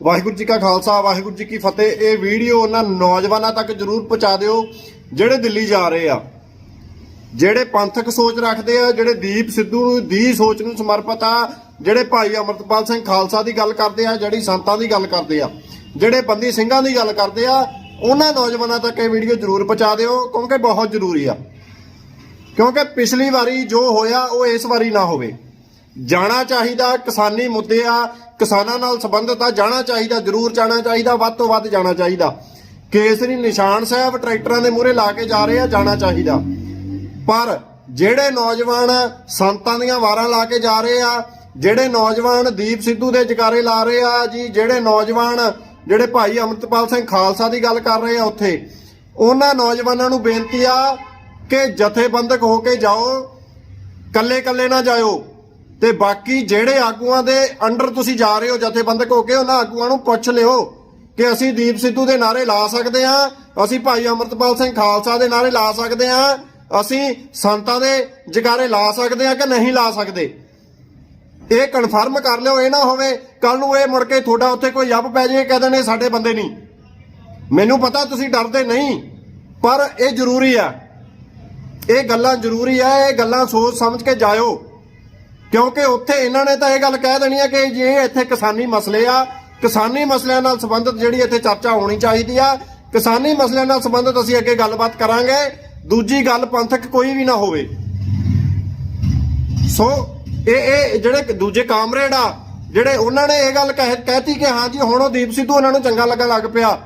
ਵਾਹਿਗੁਰੂ ਜੀ ਕਾ ਖਾਲਸਾ, ਵਾਹਿਗੁਰੂ ਜੀ ਕੀ ਫਤਿਹ। ਇਹ ਵੀਡੀਓ ਉਹਨਾਂ ਨੌਜਵਾਨਾਂ ਤੱਕ ਜਰੂਰ ਪਹੁੰਚਾ ਦਿਓ, ਜਿਹੜੇ ਦਿੱਲੀ ਜਾ ਰਹੇ ਆ। ਜਿਹੜੇ ਪੰਥਕ ਸੋਚ ਰੱਖਦੇ ਆ, ਜਿਹੜੇ ਦੀਪ ਸਿੱਧੂ ਦੀ ਸੋਚ ਨੂੰ ਸਮਰਪਿਤ ਆ, ਜਿਹੜੇ ਭਾਈ ਅਮਰਤਪਾਲ ਸਿੰਘ ਖਾਲਸਾ ਦੀ ਗੱਲ ਕਰਦੇ ਆ, ਜਿਹੜੀ ਸੰਤਾਂ ਦੀ ਗੱਲ ਕਰਦੇ ਆ, ਜਿਹੜੇ ਬੰਦੀ ਸਿੰਘਾਂ ਦੀ ਗੱਲ ਕਰਦੇ ਆ, ਉਹਨਾਂ ਨੌਜਵਾਨਾਂ ਤੱਕ ਇਹ ਵੀਡੀਓ ਜਰੂਰ ਪਹੁੰਚਾ ਦਿਓ, ਕਿਉਂਕਿ ਬਹੁਤ ਜ਼ਰੂਰੀ ਆ। ਕਿਉਂਕਿ ਪਿਛਲੀ ਵਾਰੀ ਜੋ ਹੋਇਆ, ਉਹ ਇਸ ਵਾਰੀ ਨਾ ਹੋਵੇ। ਜਾਣਾ ਚਾਹੀਦਾ ਕਿਸਾਨੀ ਮੁੱਦੇ ਆ ਕਿਸਾਨਾਂ ਨਾਲ ਸੰਬੰਧਿਤ ਆ, ਜਾਣਾ ਚਾਹੀਦਾ, ਜ਼ਰੂਰ ਜਾਣਾ ਚਾਹੀਦਾ, ਵੱਧ ਤੋਂ ਵੱਧ ਜਾਣਾ ਚਾਹੀਦਾ। ਕੇਸਰੀ ਨਿਸ਼ਾਨ ਸਾਹਿਬ ਟਰੈਕਟਰਾਂ ਦੇ ਮੂਹਰੇ ਲਾ ਕੇ ਜਾ ਰਹੇ ਆ, ਜਾਣਾ ਚਾਹੀਦਾ। ਪਰ ਜਿਹੜੇ ਨੌਜਵਾਨ ਸੰਤਾਂ ਦੀਆਂ ਵਾਰਾਂ ਲਾ ਕੇ ਜਾ ਰਹੇ ਆ, ਜਿਹੜੇ ਨੌਜਵਾਨ ਦੀਪ ਸਿੱਧੂ ਦੇ ਜਕਾਰੇ ਲਾ ਰਹੇ ਆ ਜੀ, ਜਿਹੜੇ ਨੌਜਵਾਨ, ਜਿਹੜੇ ਭਾਈ ਅਮਰਤਪਾਲ ਸਿੰਘ ਖਾਲਸਾ ਦੀ ਗੱਲ ਕਰ ਰਹੇ ਆ ਉੱਥੇ, ਉਹਨਾਂ ਨੌਜਵਾਨਾਂ ਨੂੰ ਬੇਨਤੀ ਆ ਕਿ ਜਥੇਬੰਦਕ ਹੋ ਕੇ ਜਾਓ ਕੱਲੇ ਕੱਲੇ ਨਾ ਜਾਇਓ। ਤੇ ਬਾਕੀ ਜਿਹੜੇ ਆਗੂਆਂ ਦੇ ਅੰਡਰ ਤੁਸੀਂ ਜਾ ਰਹੇ ਹੋ, ਜਥੇਬੰਦਕ ਹੋ ਕੇ, ਉਹਨਾਂ ਆਗੂਆਂ ਨੂੰ ਪੁੱਛ ਲਿਓ ਕਿ ਅਸੀਂ ਦੀਪ ਸਿੱਧੂ ਦੇ ਨਾਰੇ ਲਾ ਸਕਦੇ ਹਾਂ, ਅਸੀਂ ਭਾਈ ਅਮਰਤਪਾਲ ਸਿੰਘ ਖਾਲਸਾ ਦੇ ਨਾਰੇ ਲਾ ਸਕਦੇ ਹਾਂ, ਅਸੀਂ ਸੰਤਾਂ ਦੇ ਜਗਾਰੇ ਲਾ ਸਕਦੇ ਹਾਂ ਕਿ ਨਹੀਂ ਲਾ ਸਕਦੇ? ਇਹ ਕਨਫਰਮ ਕਰ ਲਿਓ, ਇਹ ਨਾ ਹੋਵੇ ਕੱਲ ਨੂੰ ਇਹ ਮੁੜ ਕੇ ਤੁਹਾਡਾ ਉੱਥੇ ਕੋਈ ਜੱਬ ਪੈ ਜਾਏ, ਕਹਿ ਦੇਣੇ ਸਾਡੇ ਬੰਦੇ ਨਹੀਂ। ਮੈਨੂੰ ਪਤਾ ਤੁਸੀਂ ਡਰਦੇ ਨਹੀਂ, ਪਰ ਇਹ ਜ਼ਰੂਰੀ ਆ। ਇਹ ਗੱਲਾਂ ਜ਼ਰੂਰੀ ਆ, ਇਹ ਗੱਲਾਂ ਸੋਚ ਸਮਝ ਕੇ ਜਾਇਓ। ਕਿਉਂਕਿ ਉੱਥੇ ਇਹਨਾਂ ਨੇ ਤਾਂ ਇਹ ਗੱਲ ਕਹਿ ਦੇਣੀ ਹੈ ਕਿ ਜੇ ਇੱਥੇ ਕਿਸਾਨੀ ਮਸਲੇ ਆ, ਕਿਸਾਨੀ ਮਸਲਿਆਂ ਨਾਲ ਸੰਬੰਧਿਤ ਜਿਹੜੀ ਇੱਥੇ ਚਰਚਾ ਹੋਣੀ ਚਾਹੀਦੀ ਆ, ਕਿਸਾਨੀ ਮਸਲਿਆਂ ਨਾਲ ਸੰਬੰਧਿਤ ਅਸੀਂ ਅੱਗੇ ਗੱਲਬਾਤ ਕਰਾਂਗੇ। ਦੂਜੀ ਗੱਲ ਪੰਥਕ ਕੋਈ ਵੀ ਨਾ ਹੋਵੇ। ਸੋ, ਇਹ ਇਹ ਜਿਹੜੇ ਦੂਜੇ ਕਾਮਰੇਡ ਆ, ਜਿਹੜੇ ਉਹਨਾਂ ਨੇ ਇਹ ਗੱਲ ਕਹਿ ਕਹਿਤੀ ਕਿ ਹਾਂਜੀ ਹੁਣ ਉਹ ਦੀਪ ਸਿੱਧੂ ਉਹਨਾਂ ਨੂੰ ਚੰਗਾ ਲੱਗਣ ਲੱਗ ਪਿਆ।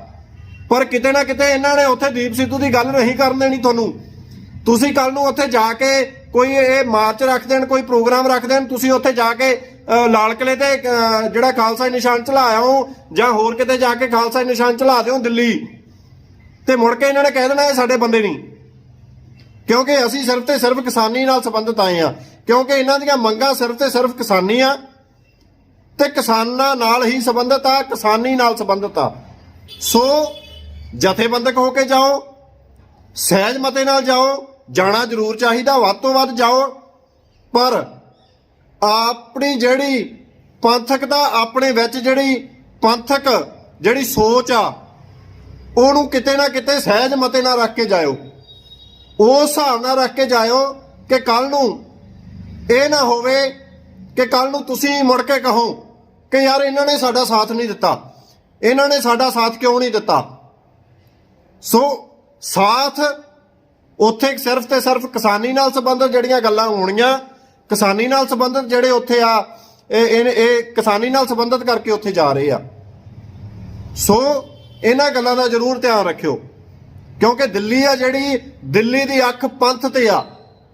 ਪਰ ਕਿਤੇ ਨਾ ਕਿਤੇ ਇਹਨਾਂ ਨੇ ਉੱਥੇ ਦੀਪ ਸਿੱਧੂ ਦੀ ਗੱਲ ਨਹੀਂ ਕਰਨ ਦੇਣੀ ਤੁਹਾਨੂੰ। ਤੁਸੀਂ ਕੱਲ ਨੂੰ ਉੱਥੇ ਜਾ ਕੇ ਕੋਈ ਇਹ ਮਾਰਚ ਰੱਖ ਦੇਣ, ਕੋਈ ਪ੍ਰੋਗਰਾਮ ਰੱਖ ਦੇਣ, ਤੁਸੀਂ ਉੱਥੇ ਜਾ ਕੇ ਲਾਲ ਕਿਲੇ ਤੇ ਜਿਹੜਾ ਖਾਲਸਾ ਨਿਸ਼ਾਨ ਚਲਾਇਆ ਹੋ ਜਾਂ ਹੋਰ ਕਿਤੇ ਜਾ ਕੇ ਖਾਲਸਾ ਨਿਸ਼ਾਨ ਚਲਾ ਦਿਓ ਦਿੱਲੀ। ਤੇ ਮੁੜ ਕੇ ਇਹਨਾਂ ਨੇ ਕਹਿ ਦੇਣਾ ਇਹ ਸਾਡੇ ਬੰਦੇ ਨਹੀਂ। ਕਿਉਂਕਿ ਅਸੀਂ ਸਿਰਫ ਤੇ ਸਿਰਫ ਕਿਸਾਨੀ ਨਾਲ ਸੰਬੰਧਿਤ ਆਏ ਆ ਕਿਉਂਕਿ ਇਹਨਾਂ ਦੀਆਂ ਮੰਗਾਂ ਸਿਰਫ ਤੇ ਸਿਰਫ ਕਿਸਾਨੀ ਆ। ਤੇ ਕਿਸਾਨਾਂ ਨਾਲ ਹੀ ਸੰਬੰਧਿਤ ਆ, ਕਿਸਾਨੀ ਨਾਲ ਸੰਬੰਧਿਤ ਆ। ਸੋ ਜਥੇਬੰਦਕ ਹੋ ਕੇ ਜਾਓ, ਸਹਿਜ ਮਤੇ ਨਾਲ ਜਾਓ ਜਾਣਾ ਜ਼ਰੂਰ ਚਾਹੀਦਾ, ਵੱਧ ਤੋਂ ਵੱਧ ਜਾਓ। ਪਰ ਆਪਣੀ ਜਿਹੜੀ ਪੰਥਕ ਦਾ, ਆਪਣੇ ਵਿੱਚ ਜਿਹੜੀ ਪੰਥਕ ਜਿਹੜੀ ਸੋਚ ਆ, ਉਹਨੂੰ ਕਿਤੇ ਨਾ ਕਿਤੇ ਸਹਿਜ ਮਤੇ ਨਾਲ ਰੱਖ ਕੇ ਜਾਇਓ। ਉਸ ਹਿਸਾਬ ਨਾਲ ਰੱਖ ਕੇ ਜਾਇਓ ਕਿ ਕੱਲ ਨੂੰ ਇਹ ਨਾ ਹੋਵੇ ਕਿ ਕੱਲ ਨੂੰ ਤੁਸੀਂ ਮੁੜ ਕੇ ਕਹੋ ਕਿ ਯਾਰ ਇਹਨਾਂ ਨੇ ਸਾਡਾ ਸਾਥ ਨਹੀਂ ਦਿੱਤਾ। ਇਹਨਾਂ ਨੇ ਸਾਡਾ ਸਾਥ ਕਿਉਂ ਨਹੀਂ ਦਿੱਤਾ? ਸੋ ਸਾਥ ਉੱਥੇ ਸਿਰਫ ਤੇ ਸਿਰਫ ਕਿਸਾਨੀ ਨਾਲ ਸੰਬੰਧਿਤ ਜਿਹੜੀਆਂ ਗੱਲਾਂ ਹੋਣੀਆਂ ਕਿਸਾਨੀ ਨਾਲ ਸੰਬੰਧਿਤ ਜਿਹੜੇ ਉੱਥੇ ਆ ਇਹ ਇਹ ਕਿਸਾਨੀ ਨਾਲ ਸੰਬੰਧਿਤ ਕਰਕੇ ਉੱਥੇ ਜਾ ਰਹੇ ਆ। ਸੋ ਇਹਨਾਂ ਗੱਲਾਂ ਦਾ ਜ਼ਰੂਰ ਧਿਆਨ ਰੱਖਿਓ, ਕਿਉਂਕਿ ਦਿੱਲੀ ਆ ਜਿਹੜੀ, ਦਿੱਲੀ ਦੀ ਅੱਖ ਪੰਥ ਤੇ ਆ,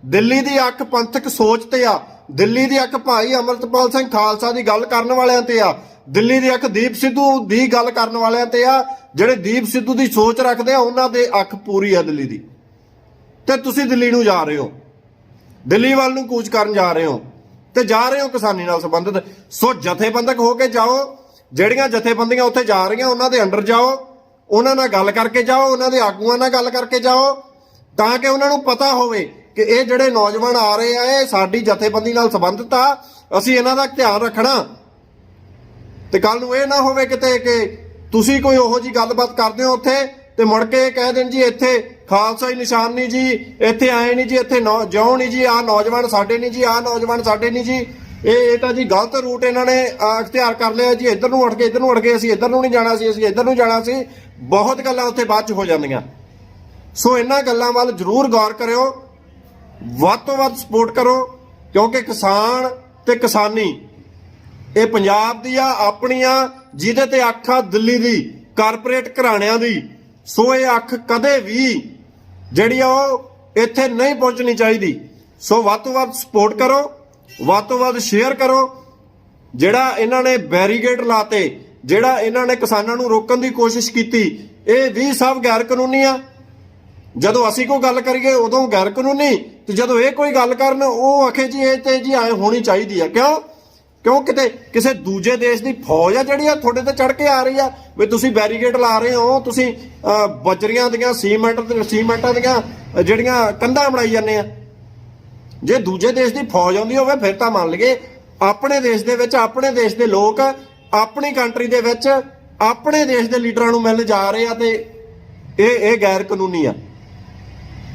ਦਿੱਲੀ ਦੀ ਅੱਖ ਪੰਥਕ ਸੋਚ ਤੇ ਆ, ਦਿੱਲੀ ਦੀ ਅੱਖ ਭਾਈ ਅਮਰਤਪਾਲ ਸਿੰਘ ਖਾਲਸਾ ਦੀ ਗੱਲ ਕਰਨ ਵਾਲਿਆਂ ਤੇ ਆ, ਦਿੱਲੀ ਦੀ ਅੱਖ ਦੀਪ ਸਿੱਧੂ ਦੀ ਗੱਲ ਕਰਨ ਵਾਲਿਆਂ ਤੇ ਆ, ਜਿਹੜੇ ਦੀਪ ਸਿੱਧੂ ਦੀ ਸੋਚ ਰੱਖਦੇ ਆ, ਉਹਨਾਂ ਦੇ ਅੱਖ ਪੂਰੀ ਆ ਦਿੱਲੀ ਦੀ। ਤੇ ਤੁਸੀਂ ਦਿੱਲੀ ਨੂੰ ਜਾ ਰਹੇ ਹੋ। ਦਿੱਲੀ ਵੱਲ ਨੂੰ ਕੂਚ ਕਰਨ ਜਾ ਰਹੇ ਹੋ। ਤੇ ਜਾ ਰਹੇ ਹੋ ਕਿਸਾਨੀ ਨਾਲ ਸੰਬੰਧਿਤ। ਸੋ ਜਥੇਬੰਦਕ ਹੋ ਕੇ ਜਾਓ। ਜਿਹੜੀਆਂ ਜਥੇਬੰਦੀਆਂ ਉੱਥੇ ਜਾ ਰਹੀਆਂ, ਉਹਨਾਂ ਦੇ ਅੰਡਰ ਜਾਓ। ਉਹਨਾਂ ਨਾਲ ਗੱਲ ਕਰਕੇ ਜਾਓ, ਉਹਨਾਂ ਦੇ ਆਗੂਆਂ ਨਾਲ ਗੱਲ ਕਰਕੇ ਜਾਓ। ਤਾਂ ਕਿ ਉਹਨਾਂ ਨੂੰ ਪਤਾ ਹੋਵੇ ਕਿ ਇਹ ਜਿਹੜੇ ਨੌਜਵਾਨ ਆ ਰਹੇ ਆ, ਇਹ ਸਾਡੀ ਜਥੇਬੰਦੀ ਨਾਲ ਸੰਬੰਧਿਤ ਆ। ਅਸੀਂ ਇਹਨਾਂ ਦਾ ਧਿਆਨ ਰੱਖਣਾ। ਤੇ ਕੱਲ ਨੂੰ ਇਹ ਨਾ ਹੋਵੇ ਕਿਤੇ ਕਿ ਤੁਸੀਂ ਕੋਈ ਉਹੋ ਜੀ ਗੱਲਬਾਤ ਕਰਦੇ ਹੋ ਉੱਥੇ ਤੇ ਮੁੜ ਕੇ ਕਹਿ ਦੇਣ ਜੀ, ਇੱਥੇ ਖਾਲਸਾ ਹੀ ਨਿਸ਼ਾਨ ਨਹੀਂ ਜੀ, ਇੱਥੇ ਆਏ ਨਹੀਂ ਜੀ, ਇੱਥੇ ਨੌ- ਜਿਉਂ ਨਹੀਂ ਜੀ ਆ ਨੌਜਵਾਨ ਸਾਡੇ ਨਹੀਂ ਜੀ ਆ ਨੌਜਵਾਨ ਸਾਡੇ ਨਹੀਂ ਜੀ। ਇਹ ਇਹ ਤਾਂ ਜੀ ਗਲਤ ਰੂਟ ਇਹਨਾਂ ਨੇ ਅਖਤਿਆਰ ਕਰ ਲਿਆ ਜੀ, ਇੱਧਰ ਨੂੰ ਉੱਠ ਕੇ, ਇੱਧਰ ਨੂੰ ਉੱਠ ਕੇ, ਅਸੀਂ ਇੱਧਰ ਨੂੰ ਨਹੀਂ ਜਾਣਾ ਸੀ, ਅਸੀਂ ਇੱਧਰ ਨੂੰ ਜਾਣਾ ਸੀ। ਬਹੁਤ ਗੱਲਾਂ ਉੱਥੇ ਬਾਅਦ ਚ ਹੋ ਜਾਂਦੀਆਂ। ਸੋ ਇਹਨਾਂ ਗੱਲਾਂ ਵੱਲ ਜ਼ਰੂਰ ਗੌਰ ਕਰਿਓ। ਵੱਧ ਤੋਂ ਵੱਧ ਸਪੋਰਟ ਕਰੋ, ਕਿਉਂਕਿ ਕਿਸਾਨ ਤੇ ਕਿਸਾਨੀ, ਇਹ ਪੰਜਾਬ ਦੀਆਂ ਆਪਣੀਆਂ ਜਿਹਦੇ ਤੇ ਅੱਖ ਆ, ਦਿੱਲੀ ਦੀ ਕਾਰਪੋਰੇਟ ਘਰਾਣਿਆਂ ਦੀ ਸੋ ਇਹ ਅੱਖ ਕਦੇ ਵੀ ਜਿਹੜੀ ਆ ਉਹ ਇੱਥੇ ਨਹੀਂ ਪਹੁੰਚਣੀ ਚਾਹੀਦੀ। ਸੋ ਵੱਧ ਤੋਂ ਵੱਧ ਸਪੋਰਟ ਕਰੋ, ਵੱਧ ਤੋਂ ਵੱਧ ਸ਼ੇਅਰ ਕਰੋ। ਜਿਹੜਾ ਇਹਨਾਂ ਨੇ ਬੈਰੀਗੇਡ ਲਾਤੇ, ਜਿਹੜਾ ਇਹਨਾਂ ਨੇ ਕਿਸਾਨਾਂ ਨੂੰ ਰੋਕਣ ਦੀ ਕੋਸ਼ਿਸ਼ ਕੀਤੀ, ਇਹ ਵੀ ਸਭ ਗੈਰ ਕਾਨੂੰਨੀ ਆ। ਜਦੋਂ ਅਸੀਂ ਕੋਈ ਗੱਲ ਕਰੀਏ, ਉਦੋਂ ਗੈਰ ਕਾਨੂੰਨੀ ਤੇ ਜਦੋਂ ਇਹ ਕੋਈ ਗੱਲ ਕਰਨ, ਉਹ ਆਖੇ ਜੀ, ਇਹ ਤੇ ਜੀ ਐ ਹੋਣੀ ਚਾਹੀਦੀ ਆ। ਕਿਉਂ? ਕਿਉਂ ਕਿਤੇ ਕਿਸੇ ਦੂਜੇ ਦੇਸ਼ ਦੀ ਫੌਜ ਆ ਜਿਹੜੀ ਆ ਤੁਹਾਡੇ ਤੇ ਚੜ ਕੇ ਆ ਰਹੀ ਆ? ਵੀ ਤੁਸੀਂ ਬੈਰੀਗੇਡ ਲਾ ਰਹੇ ਹੋ, ਤੁਸੀਂ ਬਜਰੀਆਂ ਦੀਆਂ, ਸੀਮੈਂਟ ਤੇ ਸੀਮੈਂਟਾਂ ਦੀਆਂ ਜਿਹੜੀਆਂ ਕੰਧਾਂ ਬਣਾਈ ਜਾਂਦੇ ਆ। ਜੇ ਦੂਜੇ ਦੇਸ਼ ਦੀ ਫੌਜ ਆਉਂਦੀ ਹੋਵੇ, ਫਿਰ ਤਾਂ ਮੰਨ ਲਈਏ ਆਪਣੇ ਦੇਸ਼ ਦੇ ਵਿੱਚ ਆਪਣੇ ਦੇਸ਼ ਦੇ ਲੋਕ, ਆਪਣੀ ਕੰਟਰੀ ਦੇ ਵਿੱਚ ਆਪਣੇ ਦੇਸ਼ ਦੇ ਲੀਡਰਾਂ ਨੂੰ ਮਿਲਣ ਜਾ ਰਹੇ ਆ ਤੇ ਇਹ ਇਹ ਗੈਰ ਕਾਨੂੰਨੀ ਆ।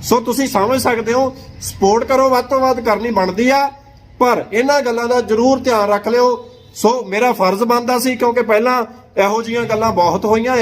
ਸੋ ਤੁਸੀਂ ਸਮਝ ਸਕਦੇ ਹੋ, ਸਪੋਰਟ ਕਰੋ ਵੱਧ ਤੋਂ ਵੱਧ, ਕਰਨੀ ਬਣਦੀ ਆ। ਪਰ ਇਹਨਾਂ ਗੱਲਾਂ ਦਾ ਜ਼ਰੂਰ ਧਿਆਨ ਰੱਖ ਲਿਓ। ਸੋ ਮੇਰਾ ਫਰਜ਼ ਬਣਦਾ ਸੀ ਕਿਉਂਕਿ ਪਹਿਲਾਂ ਇਹੋ ਜੀਆਂ ਗੱਲਾਂ ਬਹੁਤ ਹੋਈਆਂ।